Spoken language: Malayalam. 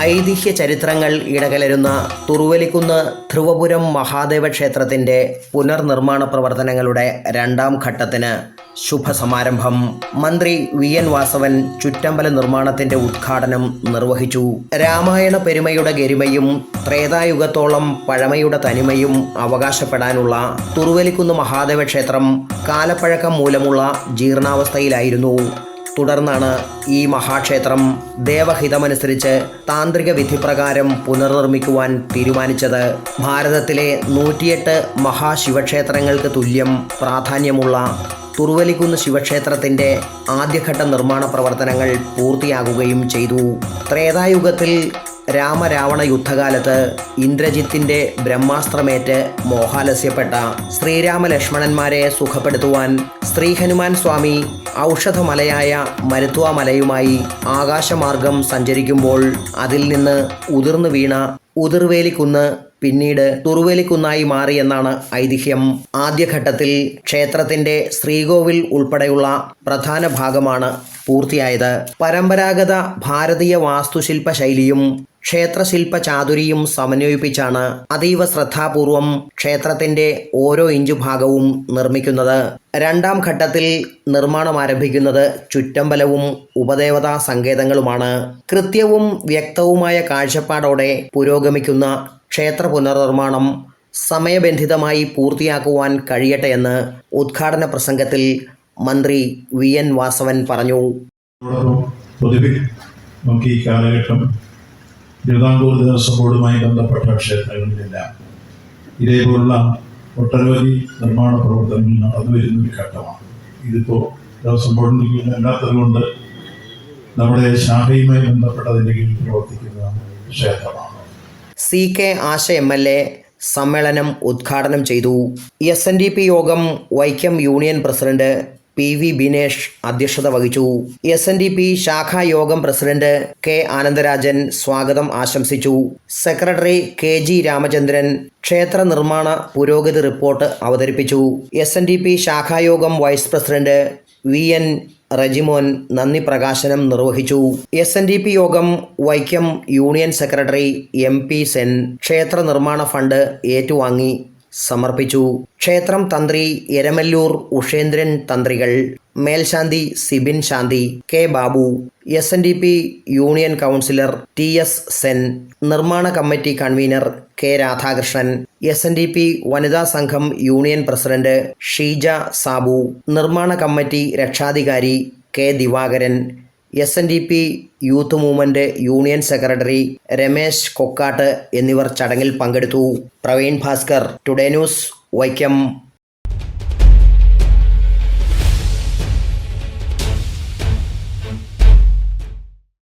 ഐതിഹ്യ ചരിത്രങ്ങൾ ഇടകലരുന്ന തുറുവലിക്കുന്ന് ധ്രുവപുരം മഹാദേവ ക്ഷേത്രത്തിന്റെ പുനർനിർമ്മാണ പ്രവർത്തനങ്ങളുടെ രണ്ടാം ഘട്ടത്തിന് ശുഭസമാരംഭം. മന്ത്രി വി. എൻ. വാസവൻ ചുറ്റമ്പല നിർമ്മാണത്തിന്റെ ഉദ്ഘാടനം നിർവഹിച്ചു. രാമായണ പെരുമയുടെ ഗരിമയും ത്രേതായുഗത്തോളം പഴമയുടെ തനിമയും അവകാശപ്പെടാനുള്ള തുറുവലിക്കുന്ന് മഹാദേവ ക്ഷേത്രം കാലപ്പഴക്കം മൂലമുള്ള ജീർണാവസ്ഥയിലായിരുന്നു. തുടർന്നാണ് ഈ മഹാക്ഷേത്രം ദേവഹിതമനുസരിച്ച് താന്ത്രിക വിധിപ്രകാരം പുനർനിർമ്മിക്കുവാൻ തീരുമാനിച്ചത്. ഭാരതത്തിലെ നൂറ്റിയെട്ട് മഹാശിവക്ഷേത്രങ്ങൾക്ക് തുല്യം പ്രാധാന്യമുള്ള തുറുവലിക്കുന്ന് ശിവക്ഷേത്രത്തിന്റെ ആദ്യഘട്ട നിർമ്മാണ പ്രവർത്തനങ്ങൾ പൂർത്തിയാകുകയും ചെയ്തു. ത്രേതായുഗത്തിൽ രാമരാവണ യുദ്ധകാലത്ത് ഇന്ദ്രജിത്തിന്റെ ബ്രഹ്മാസ്ത്രമേറ്റ് മോഹാലസ്യപ്പെട്ട ശ്രീരാമലക്ഷ്മണന്മാരെ സുഖപ്പെടുത്തുവാൻ ശ്രീഹനുമാൻ സ്വാമി ഔഷധമലയായ മരുത്വ മലയുമായി ആകാശമാർഗം സഞ്ചരിക്കുമ്പോൾ അതിൽ നിന്ന് ഉതിർന്നു വീണ ഉതിർവേലിക്കുന്ന് പിന്നീട് തുറുവേലിക്കുന്നായി മാറിയെന്നാണ് ഐതിഹ്യം. ആദ്യഘട്ടത്തിൽ ക്ഷേത്രത്തിന്റെ ശ്രീകോവിൽ ഉൾപ്പെടെയുള്ള പ്രധാന ഭാഗമാണ് പൂർത്തിയായത്. പരമ്പരാഗത ഭാരതീയ വാസ്തുശില്പ ശൈലിയും ക്ഷേത്രശില്പ ചാതുരിയും സമന്വയിപ്പിച്ചാണ് അതീവ ശ്രദ്ധാപൂർവം ക്ഷേത്രത്തിന്റെ ഓരോ ഇഞ്ചു ഭാഗവും നിർമ്മിക്കുന്നത്. രണ്ടാം ഘട്ടത്തിൽ നിർമ്മാണം ആരംഭിക്കുന്നത് ചുറ്റമ്പലവും ഉപദേവതാ സങ്കേതങ്ങളുമാണ്. കൃത്യവും വ്യക്തവുമായ കാഴ്ചപ്പാടോടെ പുരോഗമിക്കുന്ന ക്ഷേത്ര പുനർനിർമ്മാണം സമയബന്ധിതമായി പൂർത്തിയാക്കുവാൻ കഴിയട്ടെ എന്ന് ഉദ്ഘാടന പ്രസംഗത്തിൽ മന്ത്രി വി എൻ വാസവൻ പറഞ്ഞു. പൊതുവിൽ നമുക്ക് ഈ കാലഘട്ടം തിരുവിതാംകൂർ ദേവസ്വം ബോർഡുമായി ബന്ധപ്പെട്ട ക്ഷേത്രങ്ങളിലെല്ലാം ഇതേപോലുള്ള ഒട്ടനവധി നിർമ്മാണ പ്രവർത്തനങ്ങൾ നടന്നു വരുന്ന ഒരു ഘട്ടമാണ്. ഇതിപ്പോൾ ദേവസ്വം ബോർഡിൽ അല്ലാത്തതുകൊണ്ട് നമ്മുടെ ശാഖയുമായി ബന്ധപ്പെട്ടതിന്റെ കീഴിൽ പ്രവർത്തിക്കുന്ന ക്ഷേത്രമാണ്. C K Asha M L A സമ്മേളനം ഉദ്ഘാടനം ചെയ്തു. എസ് എൻ ഡി പി യോഗം Vaikom union president P V Binesh അധ്യക്ഷത വഹിച്ചു. എസ് എൻ ഡി പി ശാഖാ യോഗം പ്രസിഡന്റ് കെ ആനന്ദരാജൻ സ്വാഗതം ആശംസിച്ചു. സെക്രട്ടറി കെ ജി രാമചന്ദ്രൻ ക്ഷേത്ര നിർമ്മാണ പുരോഗതി റിപ്പോർട്ട് അവതരിപ്പിച്ചു. S N D P ശാഖായോഗം vice president V N Rajimon നന്ദി പ്രകാശനം നിർവഹിച്ചു. എസ് എൻ ഡി പി യോഗം Vaikom union secretary M P Sen ക്ഷേത്ര നിർമ്മാണ ഫണ്ട് ഏറ്റുവാങ്ങി. സമർപ്പിച്ചു. ക്ഷേത്രം തന്ത്രി എരമല്ലൂർ ഉഷേന്ദ്രൻ തന്ത്രികൾ മേൽശാന്തി Sibin Shanti K Babu S N D P union councillor T S Sen നിർമ്മാണ committee convener K Radhakrishnan S N D P വനിതാ സംഘം യൂണിയൻ പ്രസിഡന്റ് ഷീജ സാബു നിർമ്മാണ കമ്മിറ്റി രക്ഷാധികാരി K Divakaran S N D P youth movement union secretary Ramesh Kokkat എന്നിവർ ചടങ്ങിൽ പങ്കെടുത്തു. Praveen Bhaskar today news Vaikom